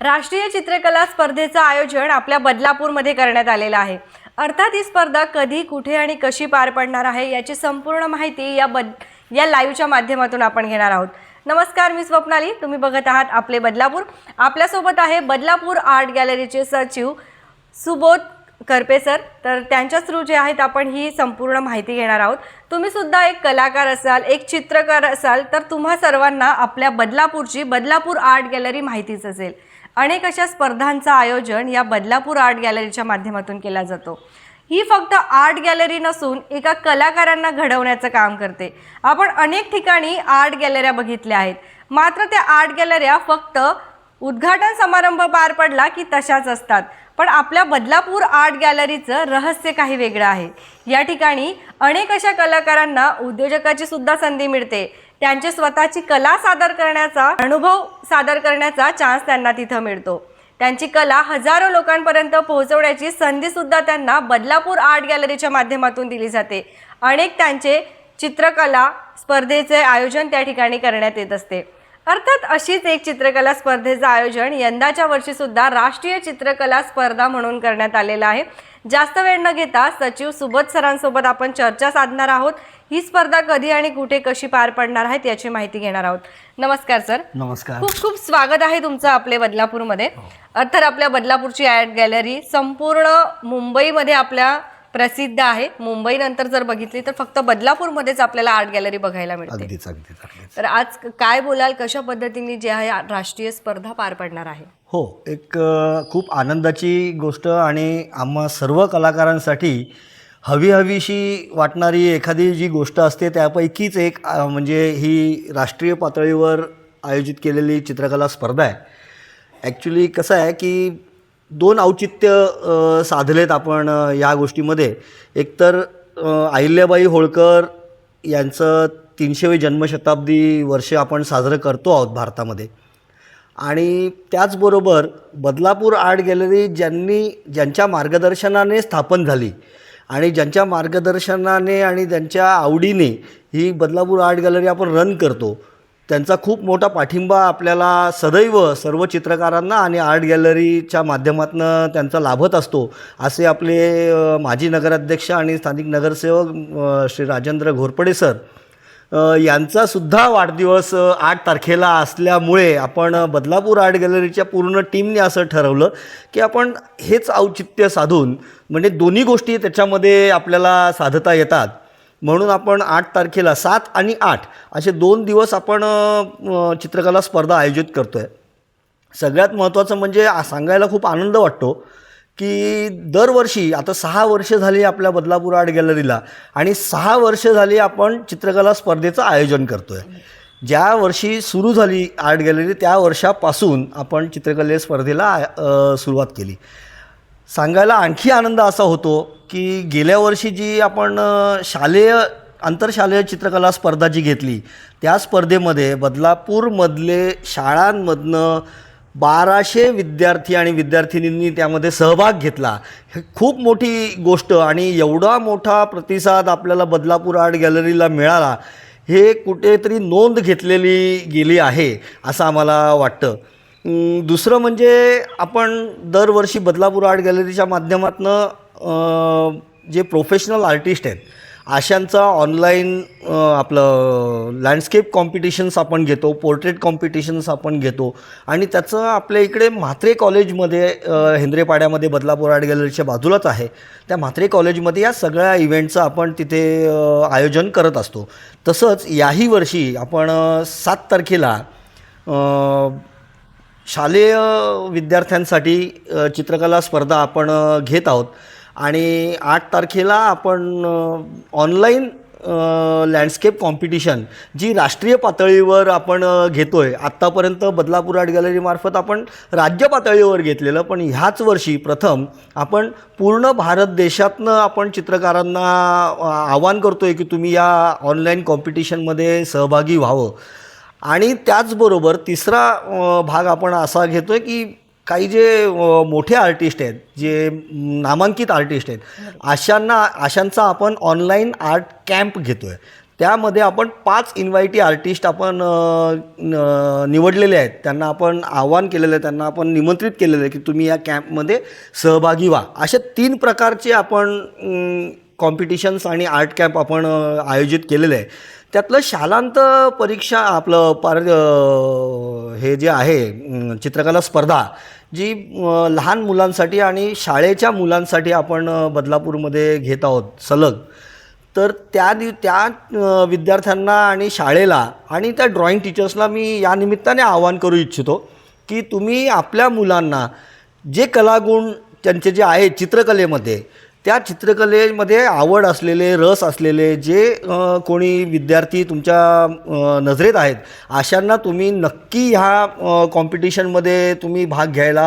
राष्ट्रीय चित्रकला स्पर्धेचं आयोजन आपल्या बदलापूरमध्ये करण्यात आलेलं आहे. अर्थात ही स्पर्धा कधी कुठे आणि कशी पार पडणार आहे याची संपूर्ण माहिती या बद या लाईव्हच्या माध्यमातून आपण घेणार आहोत. नमस्कार मी स्वप्नाली. तुम्ही बघत आहात आपले बदलापूर. आपल्यासोबत आहे बदलापूर आर्ट गॅलरीचे सचिव सुबोध करपे सर. तर त्यांच्या थ्रू जे आहेत आपण ही संपूर्ण माहिती घेणार आहोत. तुम्ही सुद्धा एक कलाकार असाल एक चित्रकार असाल तर तुम्हा सर्वांना आपल्या बदलापूरची बदलापूर आर्ट गॅलरी माहितीच असेल. अनेक अशा स्पर्धांचं आयोजन या बदलापूर आर्ट गॅलरीच्या माध्यमातून केला जातो. ही फक्त आर्ट गॅलरी नसून एका कलाकारांना घडवण्याचं काम करते. आपण अनेक ठिकाणी आर्ट गॅलऱ्या बघितल्या आहेत. मात्र त्या आर्ट गॅलऱ्या फक्त उद्घाटन समारंभ पार पडला की तशाच असतात. पण आपल्या बदलापूर आर्ट गॅलरीचं रहस्य काही वेगळं आहे. या ठिकाणी अनेक अशा कलाकारांना उद्योजकाची सुद्धा संधी मिळते. त्यांचे स्वतःची कला सादर करण्याचा अनुभव सादर करण्याचा चान्स त्यांना तिथं मिळतो. त्यांची कला हजारो लोकांपर्यंत पोहोचवण्याची संधी सुद्धा त्यांना बदलापूर आर्ट गॅलरीच्या माध्यमातून दिली जाते. अनेक त्यांचे चित्रकला स्पर्धेचे आयोजन त्या ठिकाणी करण्यात येत असते. अर्थात अशीच एक चित्रकला स्पर्धेचं आयोजन यंदाच्या वर्षी सुद्धा राष्ट्रीय चित्रकला स्पर्धा म्हणून करण्यात आलेलं आहे. जास्त वेळ न घेता सचिव सुबोध सरांसोबत आपण चर्चा साधणार आहोत. ही स्पर्धा कधी आणि कुठे कशी पार पडणार आहेत याची माहिती घेणार आहोत. नमस्कार सर. नमस्कार. खूप खूप स्वागत आहे तुमचं आपले बदलापूरमध्ये. अर्थात आपल्या बदलापूरची आर्ट गॅलरी संपूर्ण मुंबईमध्ये आपल्या प्रसिद्ध आहे. मुंबईनंतर जर बघितली तर फक्त बदलापूरमध्येच आपल्याला आर्ट गॅलरी बघायला मिळते. अगदीच अगदीच अगदीच. तर आज काय बोलाल? कशा पद्धतीने जे आहे राष्ट्रीय स्पर्धा पार पडणार आहे? हो एक अ, खूप आनंदाची गोष्ट आणि आम्हा सर्व कलाकारांसाठी हवी हवीशी वाटणारी एखादी जी गोष्ट असते त्यापैकीच एक अ, म्हणजे ही राष्ट्रीय पातळीवर आयोजित केलेली चित्रकला स्पर्धा आहे. ॲक्च्युली कसं आहे की दोन औचित्य साधलेत आपण या गोष्टीमध्ये. एकतर अहिल्याबाई होळकर यांचं तीनशेवे जन्मशताब्दी वर्ष आपण साजरं करतो आहोत भारतामध्ये. आणि त्याचबरोबर बदलापूर आर्ट गॅलरी ज्यांनी ज्यांच्या मार्गदर्शनाने स्थापन झाली आणि ज्यांच्या मार्गदर्शनाने आणि त्यांच्या आवडीने ही बदलापूर आर्ट गॅलरी आपण रन करतो त्यांचा खूप मोठा पाठिंबा आपल्याला सदैव सर्व चित्रकारांना आणि आर्ट गॅलरीच्या माध्यमातून त्यांचा लाभत असतो. असे आपले माजी नगराध्यक्ष आणि स्थानिक नगरसेवक श्री राजेंद्र घोरपडे सर यांचासुद्धा वाढदिवस आठ तारखेला असल्यामुळे आपण बदलापूर आर्ट गॅलरीच्या पूर्ण टीमने असं ठरवलं की आपण हेच औचित्य साधून म्हणजे दोन्ही गोष्टी त्याच्यामध्ये आपल्याला साधता येतात. म्हणून आपण आठ तारखेला सात आणि आठ असे दोन दिवस आपण चित्रकला स्पर्धा आयोजित करतो आहे सगळ्यात महत्त्वाचं म्हणजे सांगायला खूप आनंद वाटतो की दरवर्षी आता सहा वर्ष झाली आपल्या बदलापूर आर्ट गॅलरीला आणि सहा वर्ष झाली आपण चित्रकला स्पर्धेचं आयोजन करतो आहे ज्या वर्षी सुरू झाली आर्ट गॅलरी त्या वर्षापासून आपण चित्रकले स्पर्धेला सुरुवात केली. सांगायला आणखी आनंद असा होतो की गेल्या वर्षी जी आपण शालेय आंतरशालेय चित्रकला स्पर्धा जी घेतली त्या स्पर्धेमध्ये बदलापूरमधले शाळांमधनं बाराशे विद्यार्थी आणि विद्यार्थिनींनी त्यामध्ये सहभाग घेतला. हे खूप मोठी गोष्ट आणि एवढा मोठा प्रतिसाद आपल्याला बदलापूर आर्ट गॅलरीला मिळाला हे कुठेतरी नोंद घेतलेली गेली आहे असं आम्हाला वाटतं. दुसरं म्हणजे आपण दरवर्षी बदलापूर आर्ट गॅलरीच्या माध्यमातून जे प्रोफेशनल आर्टिस्ट आहेत अशांचा ऑनलाईन आपलं लँडस्केप कॉम्पिटिशन्स आपण घेतो पोर्ट्रेट कॉम्पिटिशन्स आपण घेतो आणि त्याचं आपल्या इकडे म्हात्रे कॉलेजमध्ये हेंद्रेपाड्यामध्ये बदलापूर आर्ट गॅलरीच्या बाजूलाच आहे. त्या म्हात्रे कॉलेजमध्ये या सगळ्या इव्हेंटचं आपण तिथे आयोजन करत असतो. तसंच याही वर्षी आपण सात तारखेला शालेय विद्यार्थ्यांसाठी चित्रकला स्पर्धा आपण घेत आहोत. आणि आठ तारखेला आपण ऑनलाईन लँडस्केप कॉम्पिटिशन जी राष्ट्रीय पातळीवर आपण घेतो आहे आत्तापर्यंत बदलापूर आर्ट गॅलरीमार्फत आपण राज्य पातळीवर घेतलेलं पण ह्याच वर्षी प्रथम आपण पूर्ण भारत देशातनं आपण चित्रकारांना आवाहन करतो आहे की तुम्ही या ऑनलाईन कॉम्पिटिशनमध्ये सहभागी व्हावं. आणि त्याचबरोबर तिसरा भाग आपण असा घेतो आहे की काही जे मोठे आर्टिस्ट आहेत जे नामांकित आर्टिस्ट आहेत अशांना अशांचा आपण ऑनलाईन आर्ट कॅम्प घेतो आहे त्यामध्ये आपण पाच इन्व्हायटी आर्टिस्ट आपण निवडलेले आहेत. त्यांना आपण आव्हान केलेलं आहे त्यांना आपण निमंत्रित केलेलं आहे की तुम्ही या कॅम्पमध्ये सहभागी व्हा. अशा तीन प्रकारचे आपण कॉम्पिटिशन्स आणि आर्ट कॅम्प आपण आयोजित केलेलं आहे. त्यातलं शालांत परीक्षा आपलं पार हे जे आहे चित्रकला स्पर्धा जी लहान मुलांसाठी आणि शाळेच्या मुलांसाठी आपण बदलापूरमध्ये घेत आहोत सलग. तर त्या दिव त्या विद्यार्थ्यांना आणि शाळेला आणि त्या ड्रॉइंग टीचर्सला मी या निमित्ताने आवाहन करू इच्छितो की तुम्ही आपल्या मुलांना जे कलागुण त्यांचे जे आहे चित्रकलेमध्ये त्या चित्रकलेमध्ये आवड असलेले रस असलेले जे कोणी विद्यार्थी तुमच्या नजरेत आहेत अशांना तुम्ही नक्की ह्या कॉम्पिटिशनमध्ये तुम्ही भाग घ्यायला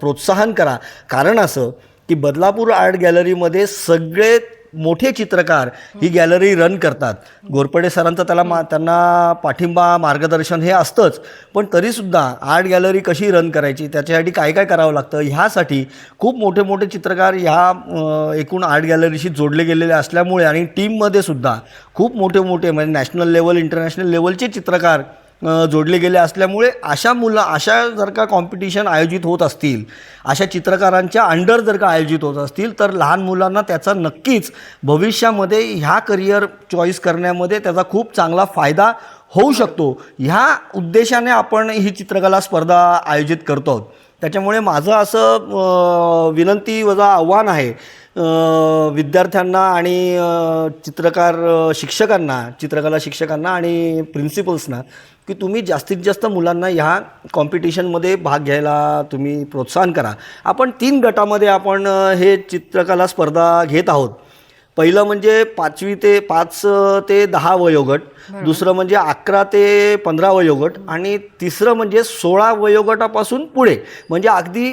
प्रोत्साहन करा. कारण असं की बदलापूर आर्ट गॅलरीमध्ये सगळे मोठे चित्रकार ही गॅलरी रन करतात. गोरपडे सरांचं त्याला मा त्यांना पाठिंबा मार्गदर्शन हे असतंच. पण तरीसुद्धा आर्ट गॅलरी कशी रन करायची त्याच्यासाठी काय काय करावं लागतं ह्यासाठी खूप मोठे मोठे चित्रकार ह्या एकूण आर्ट गॅलरीशी जोडले गेलेले असल्यामुळे आणि टीममध्ये सुद्धा खूप मोठे मोठे म्हणजे नॅशनल लेवल इंटरनॅशनल लेवलचे चित्रकार जोडले गेले असल्यामुळे अशा मुलं अशा जर का कॉम्पिटिशन आयोजित होत असतील अशा चित्रकारांच्या अंडर जर का आयोजित होत असतील तर लहान मुलांना त्याचा नक्कीच भविष्यामध्ये ह्या करिअर चॉईस करण्यामध्ये त्याचा खूप चांगला फायदा होऊ शकतो. ह्या उद्देशाने आपण ही चित्रकला स्पर्धा आयोजित करतो आहोत. त्याच्यामुळे माझं असं विनंती वजा आव्हान आहे विद्यार्थ्यांना आणि चित्रकार शिक्षकांना चित्रकला शिक्षकांना आणि प्रिन्सिपल्सना की तुम्ही जास्तीत जास्त मुलांना ह्या कॉम्पिटिशनमध्ये भाग घ्यायला तुम्ही प्रोत्साहन करा. आपण तीन गटामध्ये आपण हे चित्रकला स्पर्धा घेत आहोत. पहिलं म्हणजे पाचवी ते पाच ते दहा वयोगट दुसरं म्हणजे अकरा ते पंधरा वयोगट आणि तिसरं म्हणजे सोळा वयोगटापासून पुढे. म्हणजे अगदी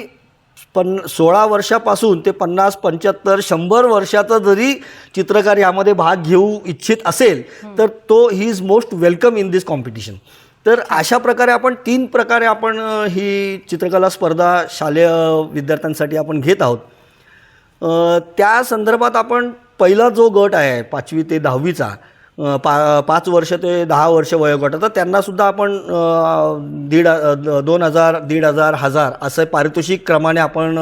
पन सोळा वर्षापासून ते पन्नास पंच्याहत्तर शंभर वर्षाचा जरी चित्रकार यामध्ये भाग घेऊ इच्छित असेल तर तो he is most welcome in this competition. तर अशा प्रकारे आपण तीन प्रकारे आपण ही चित्रकला स्पर्धा शालेय विद्यार्थ्यांसाठी आपण घेत आहोत. त्या संदर्भात आपण पहिला जो गट आहे पाचवी ते दहावीचा पा पाच वर्ष ते दहा वर्ष वयोगटाचा त्यांनासुद्धा आपण दीड दोन हजार दीड हजार हजार असं पारितोषिक क्रमाने आपण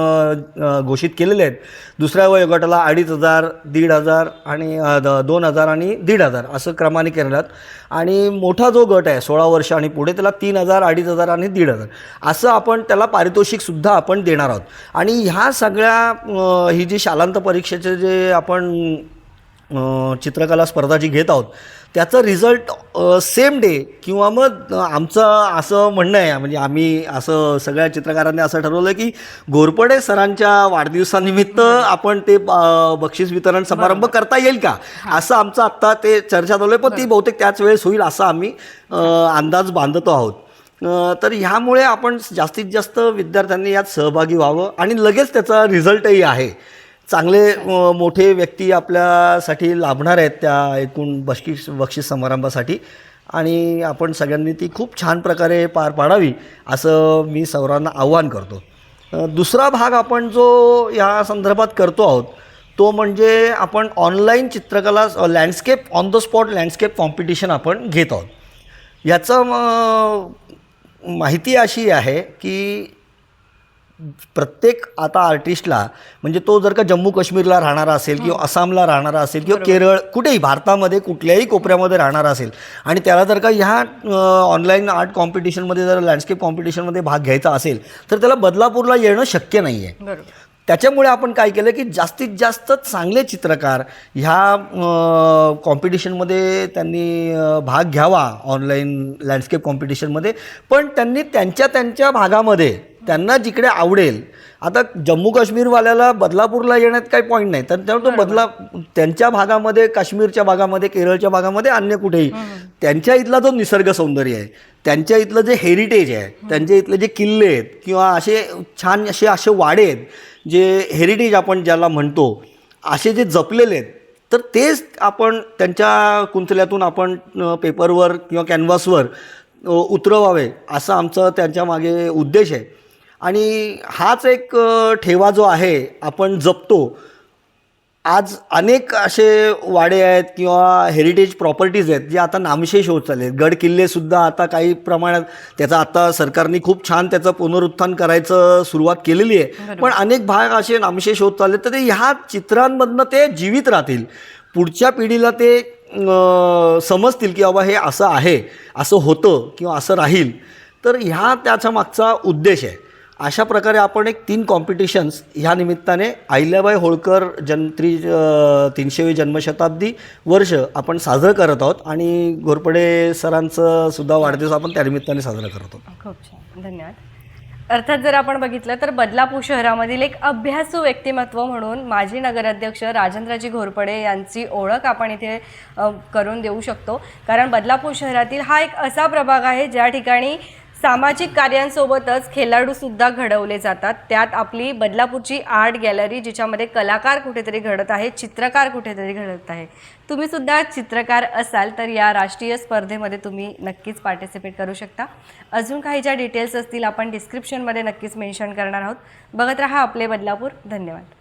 घोषित केलेले आहेत. दुसऱ्या वयोगटाला अडीच हजार दीड हजार आणि द- दोन हजार आणि दीड हजार असं क्रमाने केलेलं आणि मोठा जो गट आहे सोळा वर्ष आणि पुढे त्याला तीन हजार अडीच हजार आणि दीड हजार असं आपण त्याला पारितोषिकसुद्धा आपण देणार आहोत. आणि ह्या सगळ्या ही जी शालांत परीक्षेचे जे आपण चित्रकला स्पर्धा जी घेत आहोत त्याचा रिझल्ट सेम डे किंवा मग आमचं असं म्हणणं आहे म्हणजे आम्ही असं सगळ्या चित्रकारांनी असं ठरवलं की घोरपडे सरांच्या वाढदिवसानिमित्त आपण ते बक्षीस वितरण समारंभ करता येईल का? असं आमचं आत्ता ते चर्चा चालू आहे पण ती बहुतेक त्याच वेळेस होईल असं आम्ही अंदाज बांधतो आहोत. तर ह्यामुळे आपण जास्तीत जास्त विद्यार्थ्यांनी यात सहभागी व्हावं आणि लगेच त्याचा रिझल्टही आहे. चांगले मोठे व्यक्ती आपल्यासाठी लाभणार आहेत त्या एकूण बक्षीस बक्षीस समारंभासाठी. आणि आपण सगळ्यांनी ती खूप छान प्रकारे पार पाडावी असं मी सर्वांना आव्हान करतो. दुसरा भाग आपण जो या संदर्भात करतो आहोत तो म्हणजे आपण ऑनलाईन चित्रकला landscape on the spot landscape competition आपण घेत आहोत. याचं माहिती अशी आहे की प्रत्येक आता आर्टिस्टला म्हणजे तो जर का जम्मू काश्मीरला राहणारा असेल किंवा आसामला राहणारा असेल किंवा केरळ कुठेही भारतामध्ये कुठल्याही कोपऱ्यामध्ये राहणारा असेल आणि त्याला जर का ह्या ऑनलाईन आर्ट कॉम्पिटिशनमध्ये जर लँडस्केप कॉम्पिटिशनमध्ये भाग घ्यायचा असेल तर त्याला बदलापूरला येणं शक्य नाही आहे त्याच्यामुळे आपण काय केलं की जास्तीत जास्त चांगले चित्रकार ह्या कॉम्पिटिशनमध्ये त्यांनी भाग घ्यावा ऑनलाईन लँडस्केप कॉम्पिटिशनमध्ये पण त्यांनी त्यांच्या त्यांच्या भागामध्ये त्यांना जिकडे आवडेल. आता जम्मू काश्मीरवाल्याला बदलापूरला येण्यात काही पॉईंट नाही. तर त्यामुळे तो बदला त्यांच्या भागामध्ये काश्मीरच्या भागामध्ये केरळच्या भागामध्ये अन्य कुठेही. त्यांच्या इथला जो निसर्ग सौंदर्य आहे त्यांच्या इथलं जे हेरिटेज आहे त्यांच्या इथले जे किल्ले आहेत किंवा असे छान असे असे वाडे आहेत जे हेरिटेज आपण ज्याला म्हणतो असे जे जपलेले आहेत तर तेच आपण त्यांच्या कुंचल्यातून आपण पेपरवर किंवा कॅनव्हासवर उतरवावे असं आमचं त्यांच्या मागे उद्देश आहे. आणि हाच एक ठेवा जो आहे आपण जपतो. आज अनेक असे वाडे आहेत किंवा हेरिटेज प्रॉपर्टीज आहेत जे आता नामशेष होत चालले आहेत गड किल्लेसुद्धा आता काही प्रमाणात त्याचं आता सरकारने खूप छान त्याचं पुनरुत्थान करायचं सुरुवात केलेली आहे. पण अनेक भाग असे नामशेष होत चालले तर ते ह्या चित्रांमधनं ते जीवित राहतील. पुढच्या पिढीला ते समजतील की बाबा हे असं आहे असं होतं किंवा असं राहील. तर ह्या त्याच्या मागचा उद्देश आहे. अशा प्रकारे आपण एक तीन कॉम्पिटिशन्स ह्या निमित्ताने अहिल्याबाई होळकर जन त्री तीनशेवी जन्मशताब्दी वर्ष आपण साजरं करत आहोत आणि घोरपडे सरांचं सुद्धा वाढदिवस आपण त्या निमित्ताने साजरा करत आहोत. खूप छान. धन्यवाद. अर्थात जर आपण बघितलं तर बदलापूर शहरामधील एक अभ्यासू व्यक्तिमत्व म्हणून माजी नगराध्यक्ष राजेंद्रजी घोरपडे यांची ओळख आपण इथे करून देऊ शकतो. कारण बदलापूर शहरातील हा एक असा प्रभाग आहे ज्या ठिकाणी सामाजिक कार्यांसोबतच खेळाडूसुद्धा घडवले जातात. त्यात आपली बदलापूरची आर्ट गॅलरी जिच्यामध्ये कलाकार कुठेतरी घडत आहे चित्रकार कुठेतरी घडत आहे. तुम्ही सुद्धा चित्रकार असाल तर या राष्ट्रीय स्पर्धेमध्ये तुम्ही नक्कीच पार्टिसिपेट करू शकता. अजून काही ज्या डिटेल्स असतील आपण डिस्क्रिप्शनमध्ये नक्कीच मेन्शन करणार आहोत. बघत राहा आपले बदलापूर. धन्यवाद.